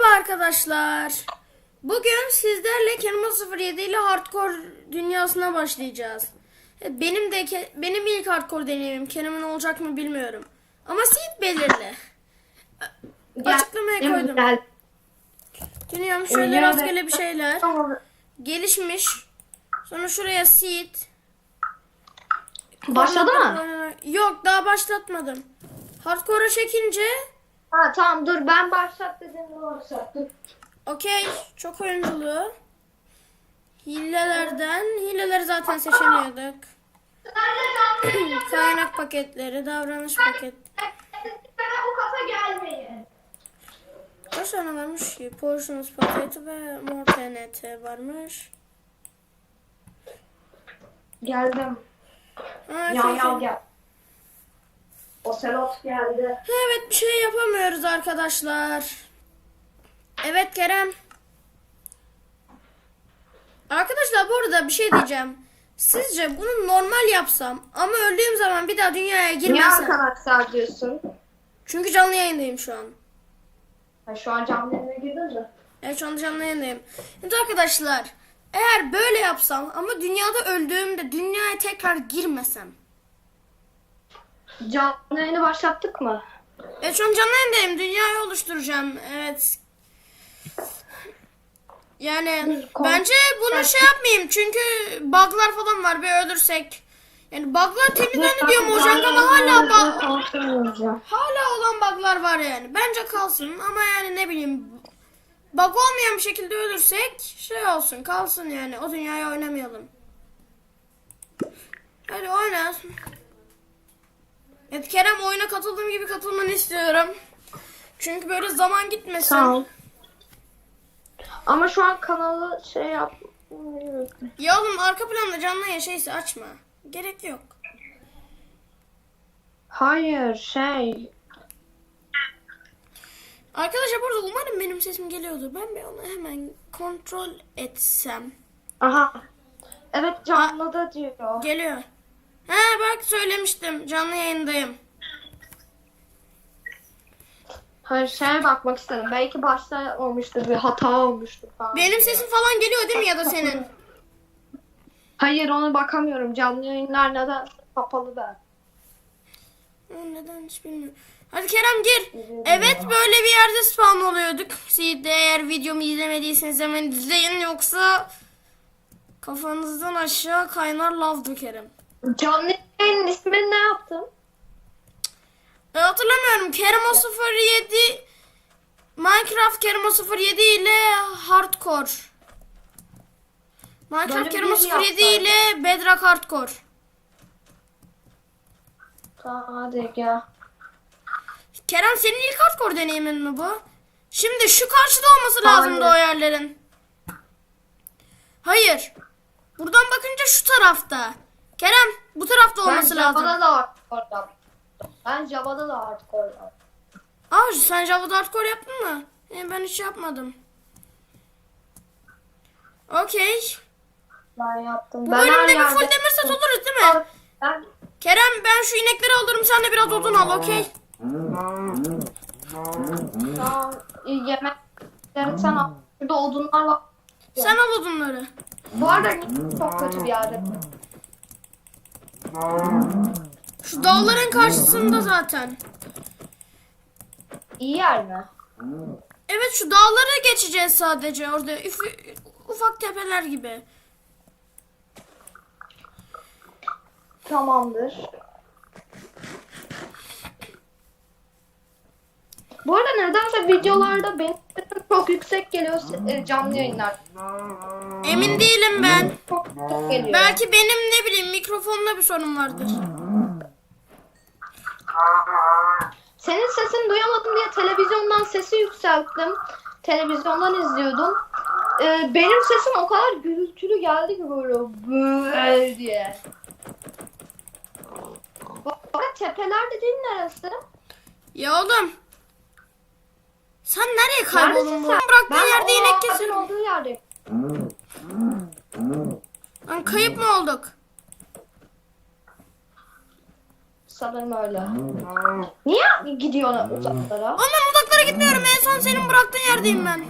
Merhaba arkadaşlar. Bugün sizlerle Kenima 07 ile hardcore dünyasına başlayacağız. E, Benim de benim ilk hardcore deneyimim. Kenim'in olacak mı bilmiyorum. Ama seed belirli. Açıklamaya koydum. Gel. Dinliyorum şöyle Oynuyor rastgele bir şeyler. Gelişmiş. Sonra şuraya seed. Başladı mı? Yok daha başlatmadım. Hardcore'a çekince Ha tamam dur ben başlat dedim başlattım. Okey. Çok oyunculuğu. Hilelerden. Hileleri zaten seçemiyorduk. Kaynak paketleri, davranış paket. o kafa gelmeyin. Kaç tane varmış ki? Portions paketi ve mor TNT varmış. Geldim. Ha, Yan okey, yan Ocelot geldi. Evet bir şey yapamıyoruz arkadaşlar. Evet Kerem. Arkadaşlar bu arada bir şey diyeceğim. Sizce bunu normal yapsam ama öldüğüm zaman bir daha dünyaya Niye girmesem. arkadaşlar diyorsun? Çünkü canlı yayındayım şu an. Ha, şu an canlı yayına girdin mi? Evet şu anda canlı yayındayım. Evet arkadaşlar eğer böyle yapsam ama dünyada öldüğümde dünyaya tekrar girmesem. Canlı yayını başlattık mı? Evet şu an canlı yayındayım. Dünyayı oluşturacağım. Evet. Yani kon- bence bunu şey yapmayayım çünkü bug'lar falan var bir ölürsek. Yani bug'lar temizlendi diyor Mojanga'da hala bug, hala olan bug'lar var yani. Bence kalsın ama yani ne bileyim bug olmayan bir şekilde ölürsek şey olsun kalsın yani o dünyayı oynamayalım. Hadi oynasın. Evet Kerem oyuna katıldığım gibi katılmanı istiyorum. Çünkü böyle zaman gitmesin. Tamam. Ama şu an kanalı şey yapmıyoruz. Ya oğlum arka planda canlı ya şeyse açma. Gerek yok. Hayır şey. Arkadaşlar burada umarım benim sesim geliyordur. Ben bir onu hemen kontrol etsem. Aha. Evet canlıda diyor. Geliyor. He bak söylemiştim. Canlı yayındayım. Hayır şeye bakmak istedim. Belki başta olmuştur bir hata olmuştur falan. Benim sesim falan geliyor değil mi ya da senin? Hayır onu bakamıyorum. Canlı yayınlar neden kapalı. Hı, Neden hiç bilmiyorum. Hadi Kerem gir. Evet böyle bir yerde spawn oluyorduk. Siz de eğer videomu izlemediyseniz hemen izleyin yoksa kafanızdan aşağı kaynar lavdı Kerem. Canlı yayının ismini ne yaptın? E, hatırlamıyorum. Keremo 07 Minecraft Keremo 07 ile Hardcore. Minecraft Böyle Keremo bir 07 yapsaydın. ile Bedrock Hardcore. Hadi gel. Kerem senin ilk hardcore deneyimin mi bu? Şimdi şu karşıda olması lazımdı o yerlerin. Hayır. Buradan bakınca şu tarafta. Kerem bu tarafta Ben olması lazım. Java'da da hardcore. Ben Java'da da hardcore yaptım. Aa sen Java'da hardcore yaptın mı? E, ben hiç yapmadım. Okey. Ben yaptım. Bu ben bölümde bir full demir set oluruz değil mi? Ben Kerem ben şu inekleri alırım sen de biraz odun al okey? tamam yemekleri sen al. Şurada odunlar var. Sen al odunları. Bu arada çok kötü bir yerde. Şu dağların karşısında zaten. İyi yer mi? Evet şu dağları geçeceğiz sadece orada üf- ufak tepeler gibi. Tamamdır. Bu arada nedense videolarda benim sesim çok yüksek geliyor e, canlı yayınlar. Emin değilim ben. Çok yüksek geliyor. Belki benim ne bileyim mikrofonda bir sorun vardır. Senin sesini duyamadım diye televizyondan sesi yükselttim. Televizyondan izliyordum. Ee, benim sesim o kadar gürültülü geldi ki böyle böyle diye. Arada tepeler dediğin neresi? Ya oğlum. Sen nereye kayboldun bu? Bıraktığın yerde inek kesiyorum. olduğu yerdeyim. Lan kayıp mı olduk? Sanırım öyle. Niye gidiyorsun uzaklara? Oğlum ben uzaklara gitmiyorum. En son senin bıraktığın yerdeyim ben.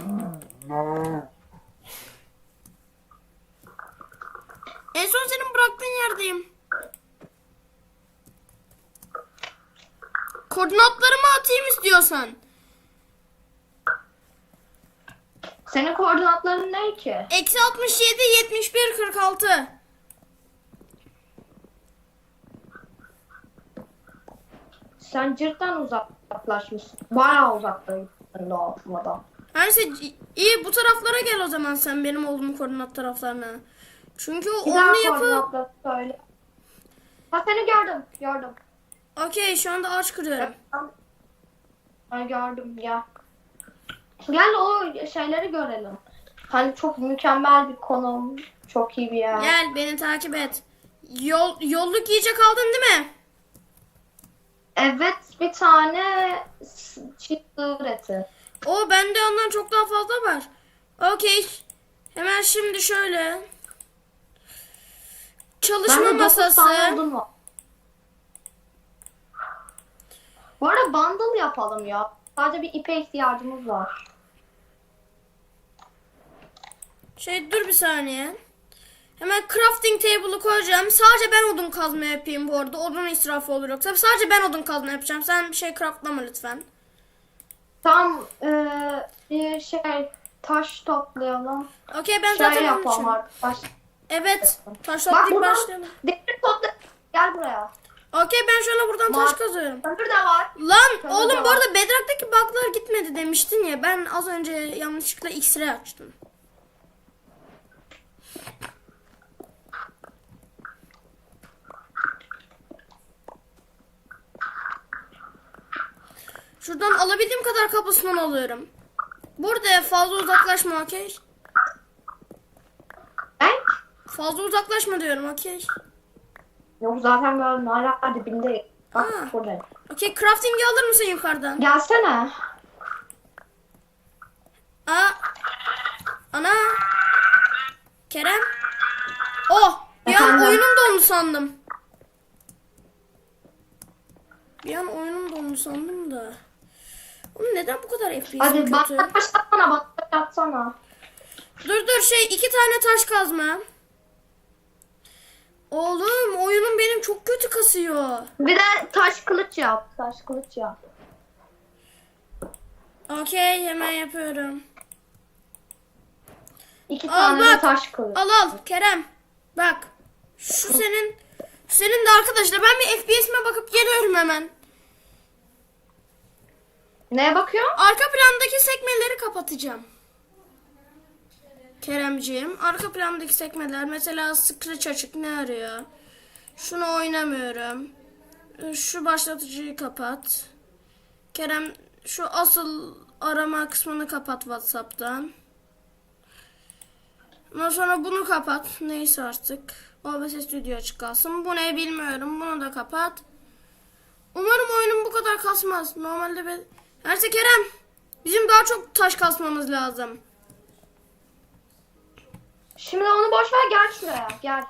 En son senin bıraktığın yerdeyim. Koordinatlarımı atayım istiyorsan. Senin koordinatların ne ki? Eksi 67, 71, 46. Sen cidden uzaklaşmışsın. Bayağı uzaklaşmışsın lazımdan. Neyse iyi bu taraflara gel o zaman sen benim olduğum koordinat taraflarına. Çünkü o onlu yapı... söyle. Ha seni gördüm. Gördüm. Okey şu anda ağaç kırıyorum. Ay gördüm ya. Gel o şeyleri görelim. Hani çok mükemmel bir konum. Çok iyi bir yer. Gel beni takip et. Yol, yolluk yiyecek aldın değil mi? Evet bir tane sığır eti. O bende ondan çok daha fazla var. Okey. Hemen şimdi şöyle. Çalışma dokuz masası. Bu arada bundle yapalım ya. Sadece bir ipe ihtiyacımız var. Şey dur bir saniye. Hemen crafting table'ı koyacağım. Sadece ben odun kazma yapayım bu arada. Odun israfı olur yoksa. Sadece ben odun kazma yapacağım. Sen bir şey craftlama lütfen. Tam eee, bir şey taş toplayalım. Okey ben Şey zaten yapalım için. arkadaşlar. Evet. Taş toplayıp başlayalım. demir topla. Gel buraya. Okey ben şöyle buradan taş kazıyorum. Kömür de var. Lan Tamam, oğlum bu arada Bedrock'taki bug'lar gitmedi demiştin ya. Ben az önce yanlışlıkla X-ray açtım. Şuradan alabildiğim kadar kapısından alıyorum. Burada fazla uzaklaşma okey. Ben? Fazla uzaklaşma diyorum okey. Yok zaten böyle hala dibindeyim. Bak Ha. Okey crafting'i alır mısın yukarıdan? Gelsene. Aa. Ana. Kerem. Oh. Bir an oyunum dondu sandım. Bir an oyunum dondu sandım da. Oğlum neden bu kadar FPS'im Hadi kötü? bana taş atsana bana taş atsana. Dur dur şey iki tane taş kazma. Oğlum oyunum benim çok kötü kasıyor. Bir de taş kılıç yap. Taş kılıç yap. Okey hemen yapıyorum. İki Al tane de bak. taş kılıç. Al al Kerem. Bak. Şu senin şu senin de arkadaşlar ben bir FPS'ime bakıp geliyorum hemen. Neye bakıyorsun? Arka plandaki sekmeleri kapatacağım. Keremciğim, arka plandaki sekmeler mesela scratch açık ne arıyor? Şunu oynamıyorum. Şu başlatıcıyı kapat. Kerem şu asıl arama kısmını kapat WhatsApp'tan. Ondan sonra bunu kapat. Neyse artık. OBS Studio açık kalsın. Bu ne bilmiyorum. Bunu da kapat. Umarım oyunum bu kadar kasmaz. Normalde ben... Neyse Kerem. Bizim daha çok taş kasmamız lazım. Şimdi onu boş ver gel şuraya. Gel.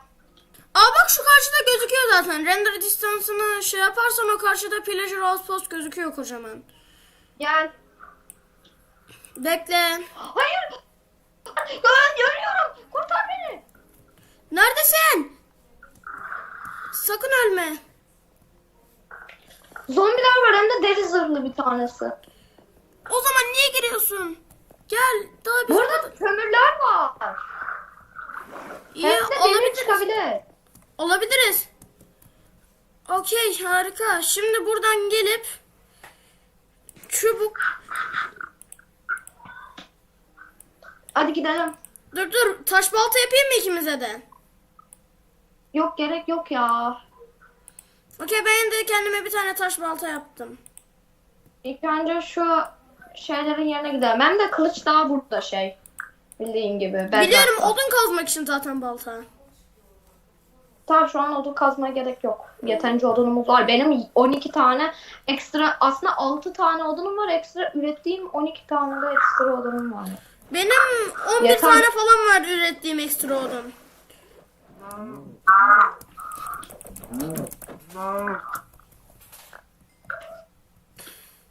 Aa bak şu karşıda gözüküyor zaten. Render distance'ını şey yaparsan o karşıda Pleasure Outpost gözüküyor kocaman. Gel. Bekle. Hayır. Ben görüyorum. Kurtar beni. Neredesin? Sakın ölme. Zombiler var hem de deri zırhlı bir tanesi. O zaman niye giriyorsun? Gel. Daha bir Burada kömürler var. İyi Hem de olabilir. çıkabilir. Olabiliriz. Okey harika. Şimdi buradan gelip çubuk Hadi gidelim. dur dur taş balta yapayım mı ikimize de? Yok gerek yok ya. Okey ben de kendime bir tane taş balta yaptım. İlk önce şu şeylerin yerine gidelim. Hem de kılıç daha burada şey. Bildiğin gibi. bedrock'ta. Biliyorum odun kazmak için zaten balta. Tamam şu an odun kazmaya gerek yok. Yeterince odunumuz var. Benim 12 tane ekstra aslında 6 tane odunum var. Ekstra ürettiğim 12 tane de ekstra odunum var. Benim 11 Yeter. tane falan var ürettiğim ekstra odun.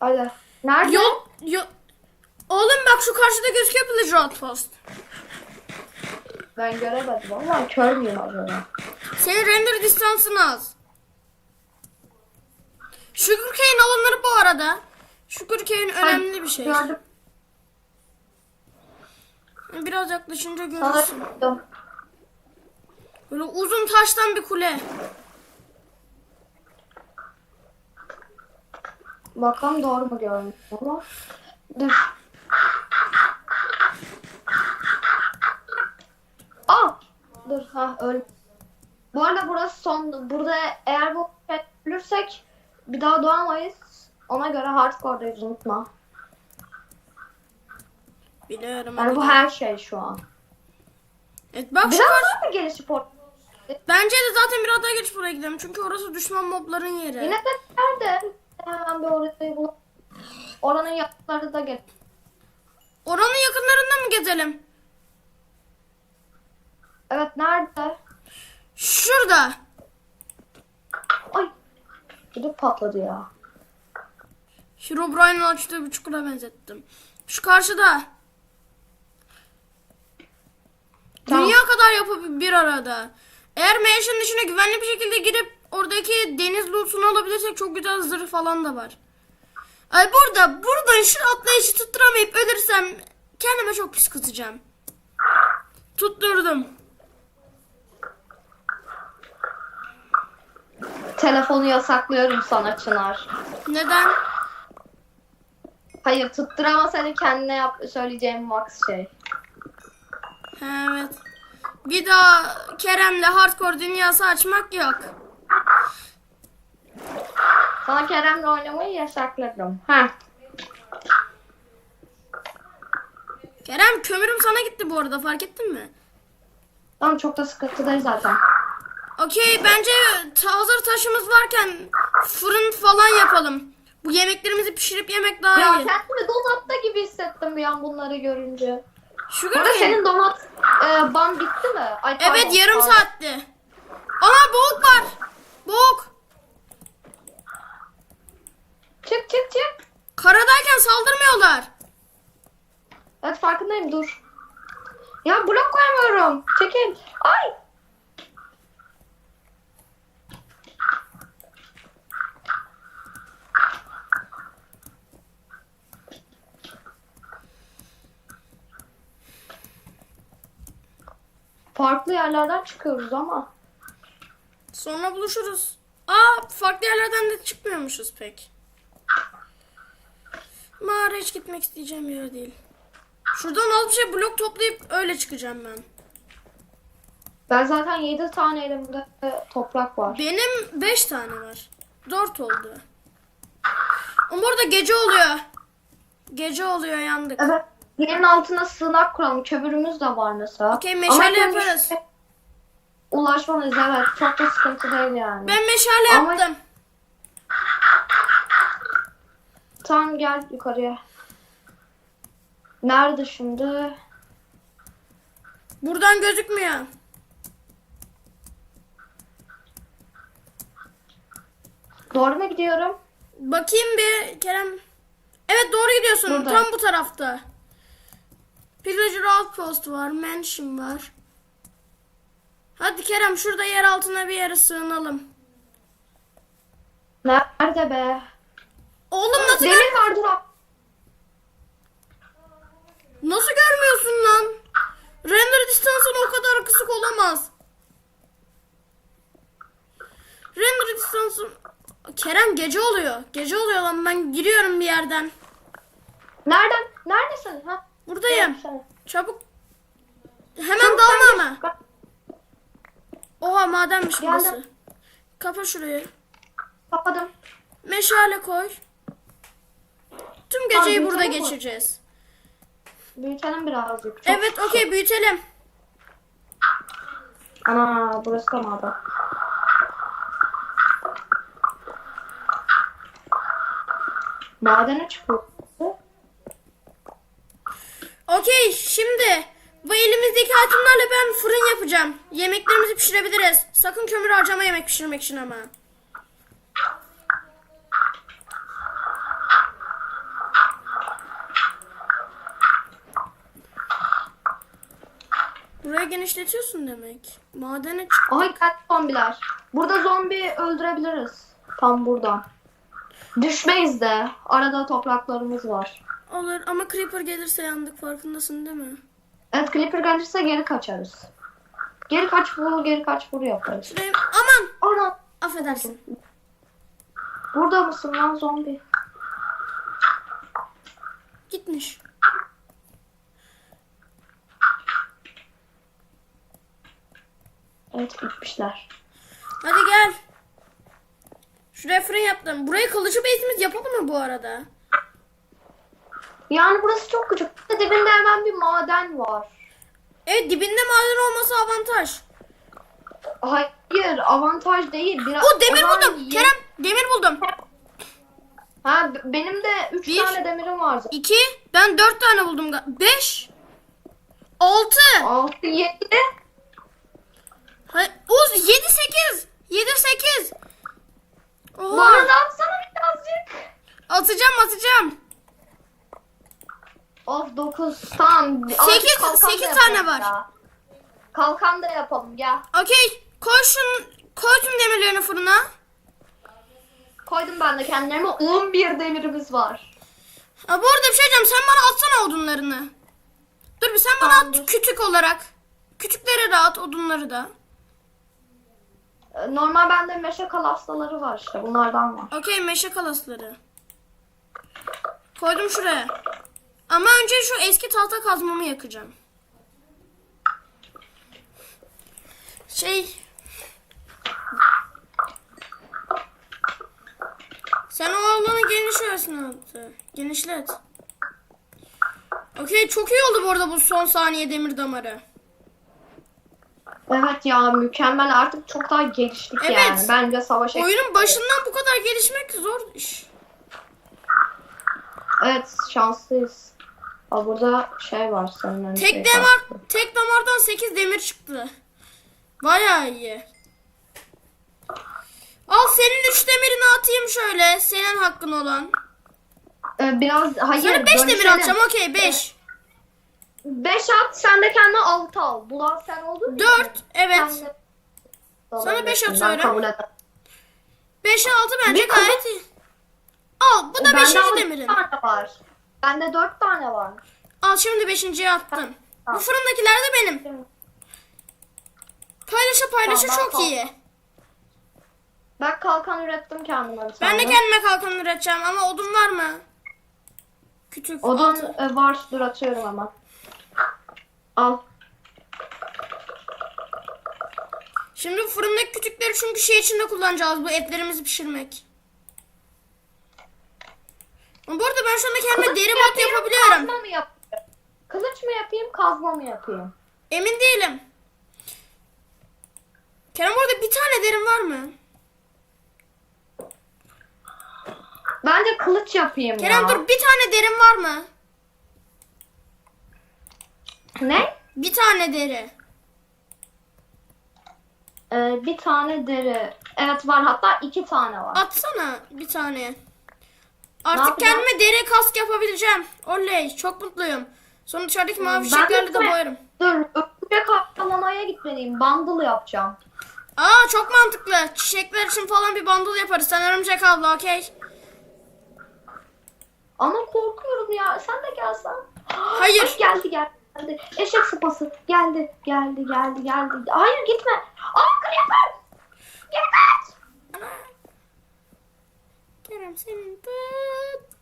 Hadi. Nerede? Yol, yol. Oğlum bak şu karşıda gözüküyor Pillager Outpost. Ben göremedim ama kör müyüm acaba? Senin render distansın az. Sugarcane alanları bu arada. Sugarcane önemli bir şey. Gördüm. Biraz yaklaşınca görürsün. Böyle uzun taştan bir kule. Bakalım doğru mu görmüş ama. Dur. Aa! Dur ha öyle. Bu arada burası son. Burada eğer bu ölürsek bir daha doğamayız. Ona göre hardcore'dayız unutma. Biliyorum. Yani bu her şey şu an. Evet, bak şu Biraz karşı. daha mı gelişip or- Bence de zaten biraz daha geç buraya gidelim. Çünkü orası düşman mobların yeri. Yine de nerede? Hemen bir orayı bul. Oranın yakınları da gel. Oranın yakınlarında mı gezelim? Evet nerede? Şurada. Ay. Gidip patladı ya. Herobrine'ın açtığı bir çukura benzettim. Şu karşıda. Tamam. Dünya kadar yapı bir arada. Eğer Mansion'ın içine güvenli bir şekilde girip oradaki deniz lootunu alabilirsek çok güzel zırh falan da var. Ay burada buradan şu atlayışı tutturamayıp ölürsem kendime çok pis kızacağım. Tutturdum. Telefonu yasaklıyorum sana Çınar. Neden? Hayır tutturama seni kendine yap söyleyeceğim max şey. Evet. Bir daha Kerem'le hardcore dünyası açmak yok. Sana Kerem'le oynamayı yasakladım. Ha. Kerem kömürüm sana gitti bu arada fark ettin mi? Tamam çok da sıkıntı değil zaten. Okey bence hazır taşımız varken fırın falan yapalım. Bu yemeklerimizi pişirip yemek daha Ya iyi. kendimi donatta gibi hissettim bir an bunları görünce. Sugar cane. senin donat e, ban bitti mi? Ay, pardon, Evet yarım pardon. saatti. Ana boğuk var. Boğuk. Çık çık çık. Karadayken saldırmıyorlar. Evet farkındayım dur. Ya blok koyamıyorum. Çekil. Ay. Farklı yerlerden çıkıyoruz ama. Sonra buluşuruz. Aa farklı yerlerden de çıkmıyormuşuz pek. Mağara hiç gitmek isteyeceğim yer değil. Şuradan alıp şey blok toplayıp öyle çıkacağım ben. Ben zaten 7 tane elimde toprak var. Benim 5 tane var. 4 oldu. Ama orada gece oluyor. Gece oluyor yandık. Evet. Yerin altına sığınak kuralım. Kömürümüz de var mesela. Okey, meşale Ama yaparız. Ulaşmalıyız evet. Çok da sıkıntı değil yani. Ben meşale Ama- yaptım. Tamam gel yukarıya. Nerede şimdi? Buradan gözükmüyor. Doğru mu gidiyorum? Bakayım bir Kerem. Evet doğru gidiyorsun. Burada. Tam bu tarafta. Pillager Outpost var. Mansion var. Hadi Kerem şurada yer altına bir yere sığınalım. Nerede be? Oğlum nasıl gör- Demir var dur. nasıl görmüyorsun lan? Render distansın o kadar kısık olamaz. Render distansın Kerem gece oluyor. Gece oluyor lan ben giriyorum bir yerden. Nereden? Neredesin? Ha? Buradayım. Çabuk. Hemen Çabuk dalma sen ama. geç. Bak, Oha madenmiş Geldim. burası. Kapa şurayı. Kapadım. Meşale koy. Geceyi burada mi? geçireceğiz. Büyütelim birazcık. Çok- Evet okey büyütelim. Ana burası da maden. Madene çıkıyor. Okey şimdi bu elimizdeki altınlarla ben fırın yapacağım. Yemeklerimizi pişirebiliriz. Sakın kömür harcama yemek pişirmek için ama. Burayı genişletiyorsun demek. Madene çık. Ay kaç zombiler. Burada zombi öldürebiliriz. Tam burada. Düşmeyiz de. Arada topraklarımız var. Olur ama Creeper gelirse yandık farkındasın değil mi? Evet Clipper gelirse geri kaçarız. Geri kaç vur, geri kaç vur yaparız. Şuraya... Aman! Ana Affedersin. burada mısın lan zombi? Gitmiş. Evet gitmişler. Hadi gel. Şuraya fırın yaptım. Burayı kalıcı base'imiz yapalım mı bu arada? Yani burası çok küçük. Dibinde hemen bir maden var. Evet dibinde maden olması avantaj. Hayır avantaj değil. Biraz, O demir buldum. ye- Kerem demir buldum. Ha benim de 3 Bir. tane demirim var. 2 ben 4 tane buldum. 5 6 6 7 Uz 7 8 7 8 Oha. Bana da atsana birazcık. Atacağım atacağım. Of 9 tamam. Sekiz- Artık kalkan da sekiz yapalım tane var. ya. Kalkan da yapalım gel. Okey. Koy şunu koy tüm demirlerini fırına. Koydum ben de kendilerime 11 demirimiz var. Ha, bu arada bir şey diyeceğim. Sen bana atsana odunlarını. Dur bir sen bana Tamamdır. at kütük olarak. Kütükleri de at odunları da. Normal bende meşe kalasları var işte bunlardan var. Okey meşe kalasları. Koydum şuraya. Ama önce şu eski tahta kazmamı yakacağım. Şey... Sen o alanı genişlersin abi. Genişlet. Okey çok iyi oldu bu arada bu son saniye demir damarı. Evet ya mükemmel artık çok daha geliştik Evet. yani. Bence savaşa... Oyunun başından bu kadar gelişmek zor iş. Evet şanslıyız. Aa, burada şey var senin. Tek damar, tek damardan 8 demir çıktı. Bayağı iyi. Al senin 3 demirini atayım şöyle. Senin hakkın olan. Ee, biraz hayır. Sana 5 demir atacağım. Okey 5. 5 at sen de kendine 6 al. Bulan sen oldun mu? 4. Evet. Sen Sana beş Ben atıyorum. kabul ederim. 5'e 6 bence Bir kadın- gayet iyi. Al bu da Bende 5. ama demirin. dört tane var. Bende 4 tane var. Al şimdi 5.ye attım. Bu Tamam. fırındakiler de benim. Paylaşa paylaşa Tamam, ben çok iyi. Ben kalkan ürettim kendime bir Ben de kendime kalkan üreteceğim ama odun var mı? Küçük. Odun altı. e, var dur atıyorum hemen. Al. Şimdi fırındaki kütükleri çünkü şey içinde kullanacağız bu etlerimizi pişirmek. Bu arada ben şu anda kendime deri Yapayım, yapabiliyorum. Kazma mı yapayım? Kılıç mı yapayım kazma mı yapayım? Emin değilim. Kerem orada bir tane derim var mı? Bence kılıç yapayım Kerem ya. dur bir tane derim var mı? Ne? Bir tane deri. Ee, bir tane deri. Evet var hatta iki tane var. Atsana bir tane. Artık yapacağım? kendime deri kask yapabileceğim. Oley çok mutluyum. Sonra dışarıdaki mavi çiçeklerle de boyarım. Dur örümcek avlamaya gitmeliyim. Bundle yapacağım. Aa çok mantıklı. Çiçekler için falan bir bundle yaparız. Sen örümcek abla okey. Ama korkuyorum ya. Sen de gelsen. Hayır. Ay, geldi geldi. Geldi. Eşek sıpası. Geldi geldi geldi geldi. Hayır gitme. Aa creeper. Git. Kerem senin tut.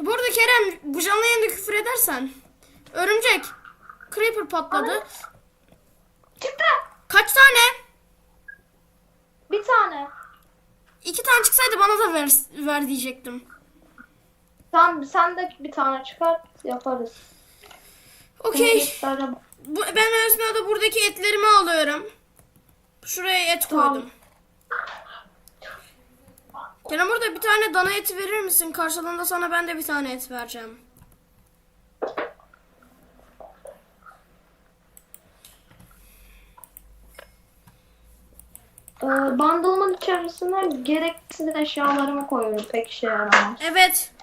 Bu arada Kerem bu canlı yayında küfür edersen. Örümcek. Creeper patladı. Çıktı. Kaç tane? Bir tane. İki tane çıksaydı bana da ver, ver diyecektim. Tamam sen de bir tane çıkart yaparız. Okey. Bu, ben esnada buradaki etlerimi alıyorum. Şuraya et Tamam. koydum. Kerem burada bir tane dana eti verir misin? Karşılığında sana ben de bir tane et vereceğim. Ee, bundle'ımın içerisine gereksiz eşyalarımı koyuyorum. Pek işe yaramaz. Evet.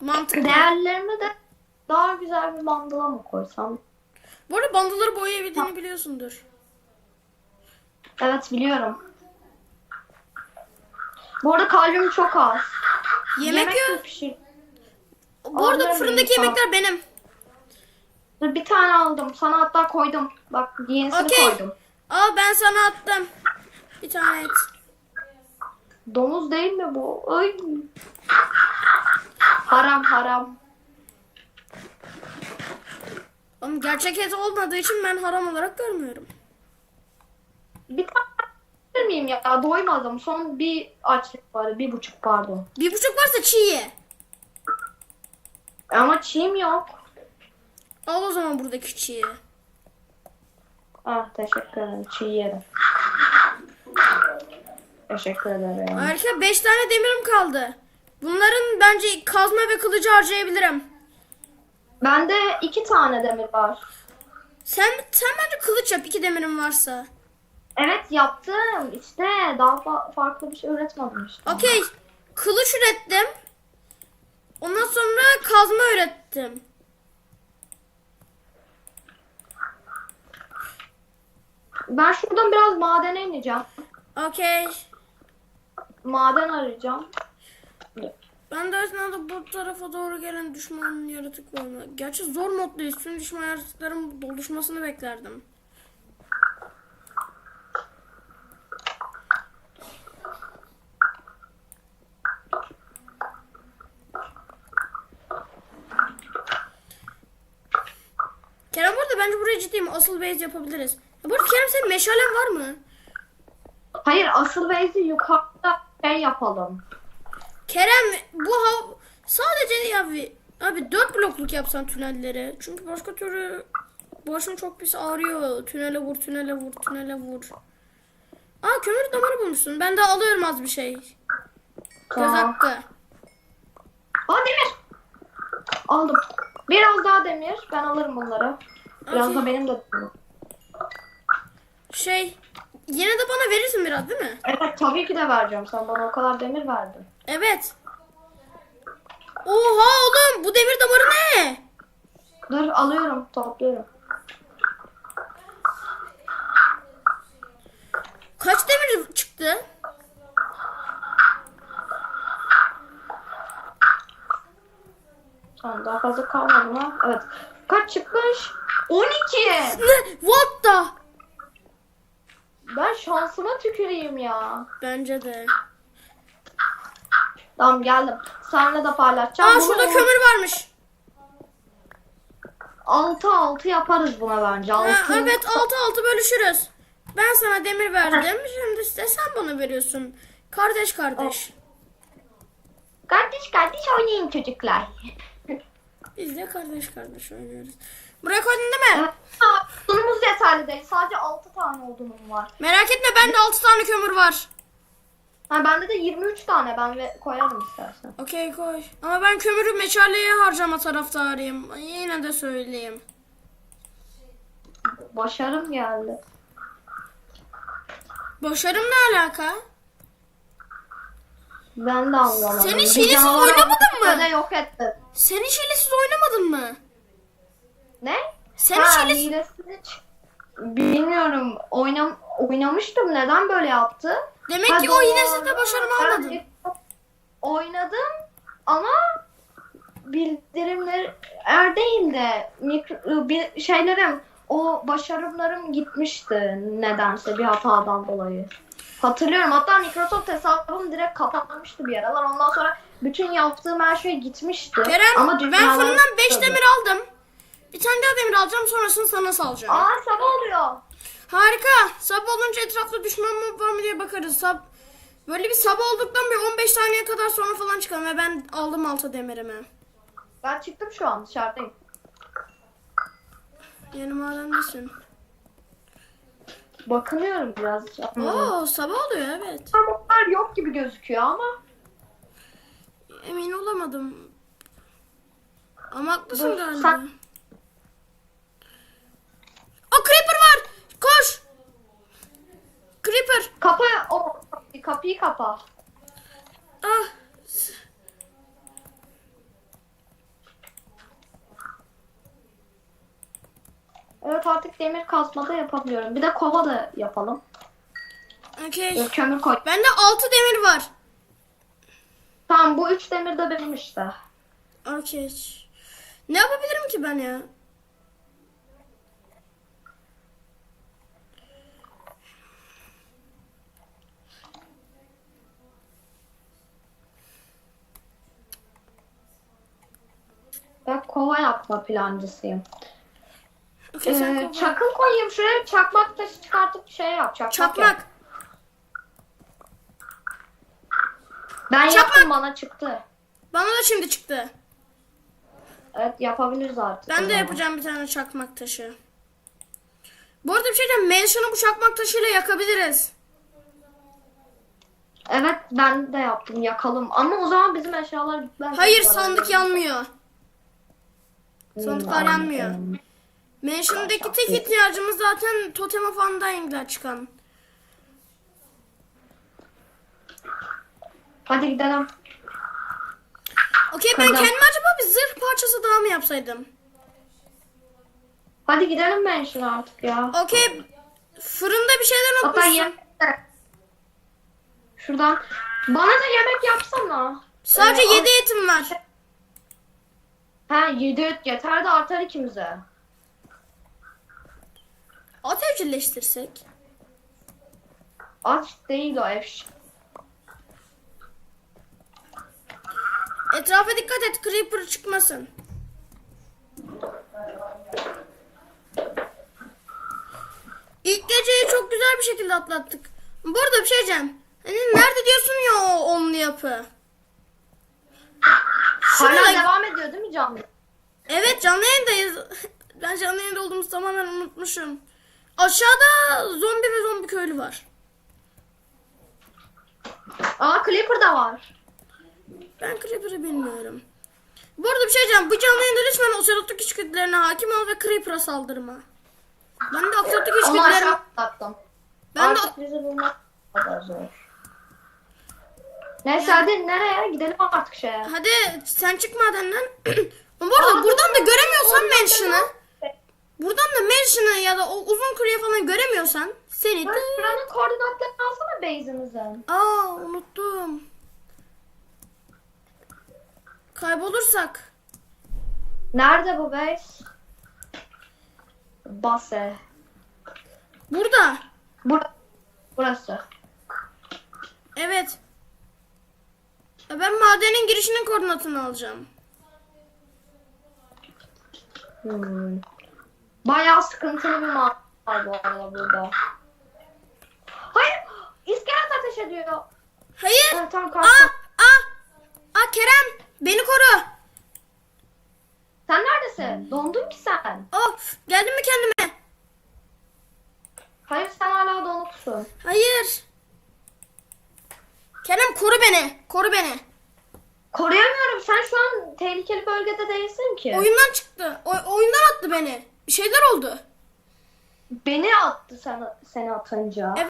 Mantıklı. Değerlerimi de daha güzel bir mandala mı koysam? Bu arada bandaları boyayabildiğini biliyorsundur. Evet biliyorum. Bu arada kalbim çok az. Yemek, mi yok. pişir? Bu arada Alırım fırındaki insan. yemekler benim. Dur, Bir tane aldım. Sana hatta koydum. Bak yenisini Okey. koydum. Al ben sana attım. Bir tane et. Domuz değil mi bu? Ay. Haram haram. Ama gerçek et olmadığı için ben haram olarak görmüyorum. Bir tane miyim ya? Doymadım. Son bir açlık var. Bir buçuk pardon. Bir buçuk varsa çiğ ye. Ama çiğim yok. Al o zaman buradaki çiği. Ah teşekkür ederim. Çiğ yerim. Teşekkür ederim. Harika 5 tane demirim kaldı. Bunların bence kazma ve kılıcı harcayabilirim. Bende iki tane demir var. Sen sen bence kılıç yap iki demirin varsa. Evet yaptım. İşte daha fa- farklı bir şey üretmedim işte. Okey. Kılıç ürettim. Ondan sonra kazma ürettim. Ben şuradan biraz madene ineceğim. Okey. Maden arayacağım. Ben de esnada bu tarafa doğru gelen düşman yaratık var mı? Gerçi zor moddayız. Tüm düşman yaratıkların doluşmasını beklerdim. Kerem burada bence buraya ciddiyim. Asıl base yapabiliriz. Ya bu arada Kerem senin meşalen var mı? Hayır asıl base'i yukarıda şey yapalım. Kerem bu hav sadece ya bir abi 4 blokluk yapsan tünelleri. Çünkü başka türlü başım çok pis ağrıyor. Tünele vur, tünele vur, tünele vur. Aa kömür damarı bulmuşsun. Ben de alıyorum az bir şey. Göz hakkı. Aa demir. Aldım. Biraz daha demir. Ben alırım bunları. Biraz Okey. da benim de. Şey yine de bana verirsin biraz değil mi? Evet tabii ki de vereceğim. Sen bana o kadar demir verdin. Evet. Oha oğlum bu demir damarı ne? Dur alıyorum. Topluyorum. Kaç demir çıktı? Tamam daha fazla kalmadı mı? Evet. Kaç çıkmış? 12. Ne? What the? Ben şansıma tüküreyim ya. Bence de. Tamam geldim. Seninle de paylaşacağım. Aa şurada kömür varmış. 6 6 yaparız buna bence. 6. Ha, evet altı altı bölüşürüz. Ben sana demir verdim. Şimdi işte sen bana veriyorsun. Kardeş kardeş. Kardeş kardeş oynayın çocuklar. Biz de kardeş kardeş oynuyoruz. Buraya koydun değil mi? Sunumuz yeterli değil. Sadece 6 tane odunum var. Merak etme bende 6 tane kömür var. Ha, bende de 23 tane. Ben ve koyarım istersen. Okey koy. Ama ben kömürü meşaleye harcama taraftarıyım. Yine de söyleyeyim. Başarım geldi. Başarım ne alaka? Ben de anlamadım. Sen hiç Bir hilesiz canavar oynamadın mı? ve yok etti. Sen hiç hilesiz oynamadın mı? Ne? Sen ha, hiç hilesiz... hiç- Bilmiyorum. Oynam oynamıştım. Neden böyle yaptı? Demek Ha, ki o hilesiz de başarımı Ben almadın. Oynadım ama bildirimler er değil de mikro, bir şeylerim o başarımlarım gitmişti nedense bir hatadan dolayı. Hatırlıyorum hatta Microsoft hesabım direkt kapanmıştı bir aralar. Ondan sonra bütün yaptığım her şey gitmişti. Kerem ama ben fırından 5 demir aldım. Bir tane daha demir alacağım sonrasını sana salacağım. Aa sabah oluyor. Harika. Sabah olunca etrafta düşman mı var mı diye bakarız. Sab Böyle bir sabah olduktan bir 15 saniye kadar sonra falan çıkalım ve ben aldım altı demirimi. Ben çıktım şu an dışarıdayım. Yeni madendesin. Bakınıyorum biraz. Oo sabah oluyor evet. Pamuklar yok gibi gözüküyor ama Emin olamadım. Ama haklısın Dur, galiba. sen- O creeper. Koş. Creeper. Kapa o kapıyı kapa. Ah. Evet artık demir kazma da yapabiliyorum. Bir de kova da yapalım. Okey. Kömür koy. Bende 6 demir var. Tamam bu 3 demir de benim işte. Okey. Ne yapabilirim ki ben ya? Ben kova yapma plancısıyım. Okey sen Ee, kova- çakıl koyayım şuraya çakmak taşı çıkartıp şey yap. Çakmak. yap. Çakmak. Ben Çakmak. yaptım bana çıktı. Bana da şimdi çıktı. Evet yapabiliriz artık. o Ben de zaman. yapacağım bir tane çakmak taşı. Bu arada bir şey diyeceğim. Mansion'ı bu çakmak taşıyla yakabiliriz. Evet ben de yaptım yakalım. Ama o zaman bizim eşyalar gitmez. Hayır sandık yanmıyor. Sandıklar yanmıyor. Mansion'daki tek ihtiyacımız zaten Totem of Undying'den çıkan. Hadi gidelim. Okey ben Kırdım. kendime acaba bir zırh parçası daha mı yapsaydım? Hadi gidelim ben şimdi artık ya. Okey fırında bir şeyler Hatta unutmuşsun. Şuradan. Bana da yemek yapsana. Sadece Ee, 7 etim var. Ha 7 et yeter de artar ikimize. At evcilleştirsek. Aç değil o ev. Etrafa dikkat et creeper çıkmasın. İlk geceyi çok güzel bir şekilde atlattık. Bu arada bir şey diyeceğim. Hani nerede diyorsun ya o onlu yapı? Hala Şurada. devam ediyor değil mi canlı? Evet canlı yayındayız. Ben canlı yayında olduğumuzu tamamen unutmuşum. Aşağıda zombi ve zombi köylü var. Aa Clipper da var. Ben Creeper'ı bilmiyorum. Bu arada bir şey diyeceğim. Bu canlı yayında lütfen Ocelot'taki içgüdülerine hakim ol ve Creeper'a saldırma. Ben de Ocelot'taki Onu içgüdülerim... aşağı attım. Ben de... Artık bizi bulmak kadar zor. Neyse hadi nereye gidelim artık şeye. Hadi sen çık madenden. Bu arada buradan da göremiyorsan Mansion'ı... Buradan da Mansion'ı ya da o uzun kuleyi falan göremiyorsan seni de... Buranın koordinatlarını alsana base'imizin. Aa unuttum. Kaybolursak. Nerede bu base? Base. Burada. Bur burası. Evet. Ben madenin girişinin koordinatını alacağım. Hmm. Bayağı sıkıntılı bir maden var bu arada burada. Hayır! İskelet ateş ediyor. Hayır. Evet, tamam Aa, aa. Aa Kerem beni koru. Sen neredesin? Dondun ki sen. Of geldim mi kendime? Hayır sen hala donuksun. Hayır. Kerem koru beni. Koru beni. Koruyamıyorum. Sen şu an tehlikeli bölgede değilsin ki. Oyundan çıktı. O- oyundan attı beni. Bir şeyler oldu. Beni attı sen, seni atınca. Evet.